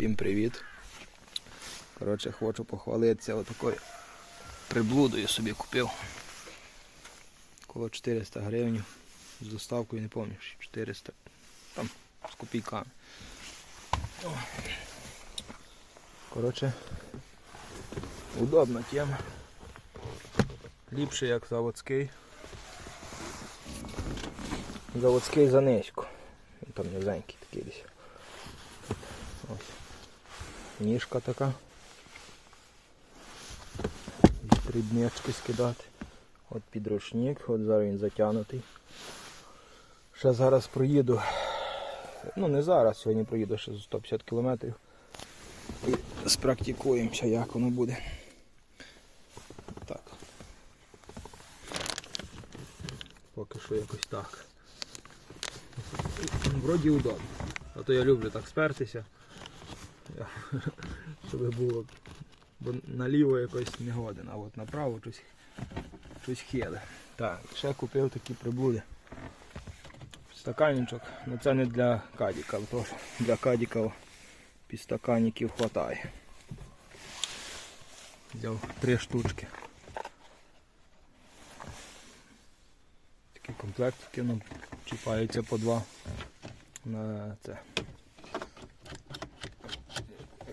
Всім привіт. Коротше, хочу похвалитися отакою приблудою собі купив. Коло 400 гривень. З доставкою не пам'ятаю, 400. Там з копійками. Коротше, удобна тема. Ліпше як заводський. Заводський за низько. Там низенький такий десь. Ось. Ніжка така. І дрібнички скидати. От підручник, от зараз він затягнутий. Ще зараз проїду. Ну не зараз, сьогодні проїду ще за 150 кілометрів. І спрактикуємося, як воно буде. Так. Поки що якось так. Вроді удобно. А то я люблю так спертися. Щоб було. Бо наліво якось не годен, а от направо щось, щось. Так, ще купив такі приблуди. Стаканничок. Ну це не для кадіків, тож для кадіків підстаканників вистачає. Взяв три штучки. Такі комплектики, ну, чіпаються по два на це.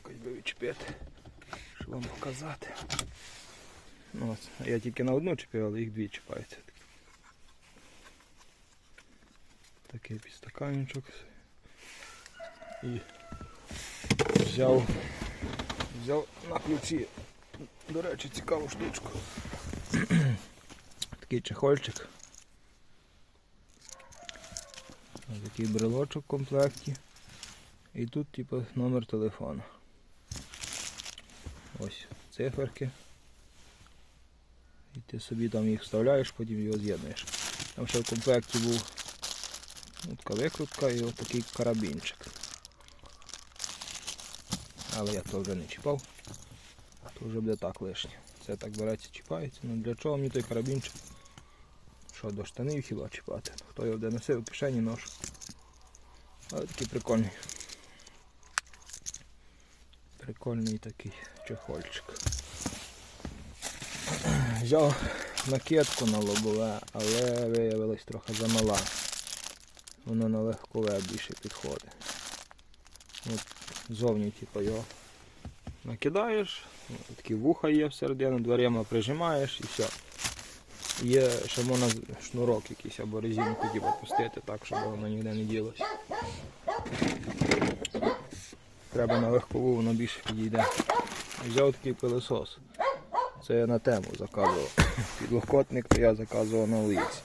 Якось би відчепити, щоб вам показати. Ну, ось, я тільки на одну чіпив, але їх дві чіпаються. Такий підстаканничок. І взяв, взяв на ключі. До речі, цікаву штучку. Такий чехольчик. Такий брелочок в комплекті. І тут типу номер телефону. Ось циферки. І ти собі там їх вставляєш, потім його з'єднуєш. Там ще в комплекті був ну, така викрутка і отакий карабінчик. Але я то вже не чіпав. То вже буде так лишнє. Це так береться, чіпається. Ну для чого мені той карабінчик? Що до штанів хіба чіпати? Хто його де носив в кишені нож. Але такий прикольний. Прикольний такий чехольчик. Взяв накидку на лобове, але виявилось трохи замала. Воно на легкове більше підходить. От зовні типу його накидаєш, такі вуха є всередину, дверима прижимаєш і все. Є ще можна шнурок якийсь або резинку типу, пустити так, щоб воно ніде не ділося. Треба на легкову, воно більше підійде. Взяв такий пилосос. Це я на тему заказував. Підлокотник то я заказував на вулиці.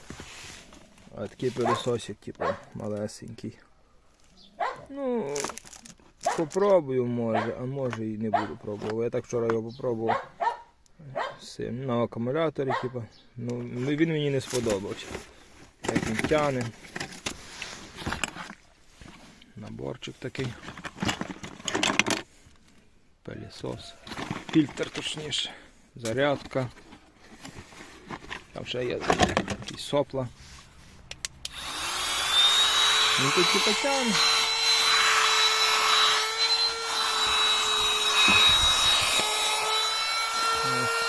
А такий пилососик, типу, малесенький. Ну, попробую може, а може і не буду пробувати. Я так вчора його попробував. На акумуляторі, типу. Ну, він мені не сподобався. Як він тяне. Наборчик такий. Пилісос. Фільтр точніше. Зарядка. Там ще є якісь сопла. Ну тут тяне. Ось.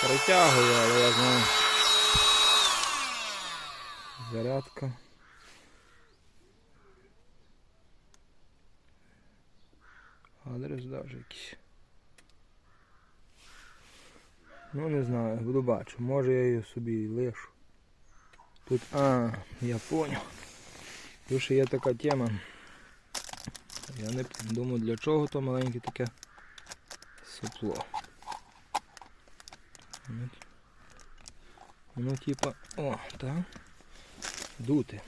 Притягує, але я знаю. Зарядка. Адрес даже якийсь. Ну не знаю, буду бачу. Може я її собі лишу. Тут, а, я понял. Тут ще є така тема. Я не думаю для чого то маленьке таке сопло. Воно типа, о, так. Дути.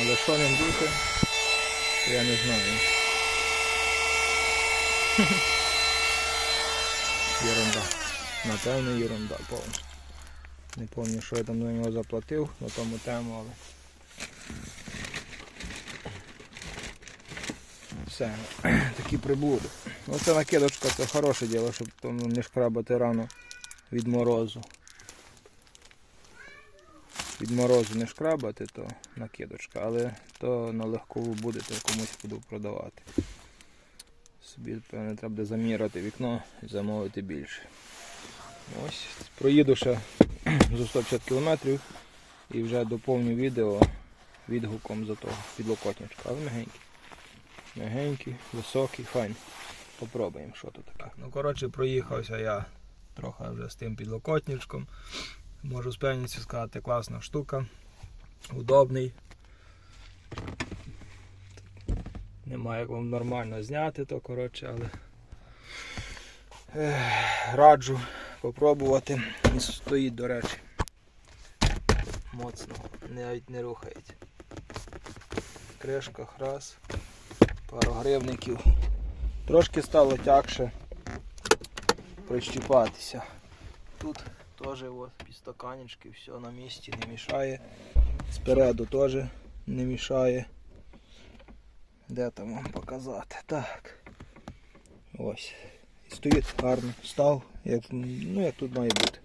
Але що дути, то я не знаю. Єрунда. Напевно, єрунда повністю. Не пам'ятаю, що я там на нього заплатив, на тому тему, але. Все, такі приблуди. Оце накидочка це хороше діло, щоб не шкрабати рано від морозу. Від морозу не шкрабати, то накидочка, але то на легкову будете комусь буду продавати. Собі, певне, треба буде заміряти вікно і замовити більше. Ось, проїду ще за 150 км і вже доповню відео відгуком за того підлокотничка. Але мягенький. Мягенький, високий, файн. Попробуємо, що тут таке. Ну, коротше, проїхався я трохи вже з тим підлокотничком. Можу з певністю сказати, класна штука. Удобний. Немає як вам нормально зняти то, коротше, але ех, раджу попробувати. І стоїть, до речі. Моцно, навіть не рухається. Кришка, раз, пару гривників. Трошки стало тягше прищіпатися. Тут теж підстаканечки, все на місці, не мішає. Спереду теж не мішає. Де там вам показати? Так. Ось. Стоїть гарно. Став, як, ну, як тут має бути.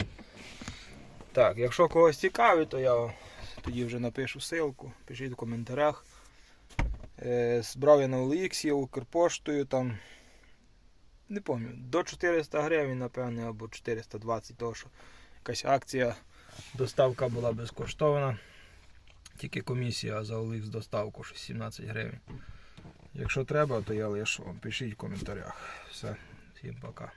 Так, якщо когось цікавить, то я тоді вже напишу ссылку, пишіть в коментарях. Е, збрав я на OLX, Укрпоштою там. Не пам'ятаю, до 400 гривень, напевне, або 420, тому що якась акція, доставка була безкоштовна. Тільки комісія за з доставку що 17 гривень. Якщо треба, то я лишу. Пишіть в коментарях. Все, всім пока.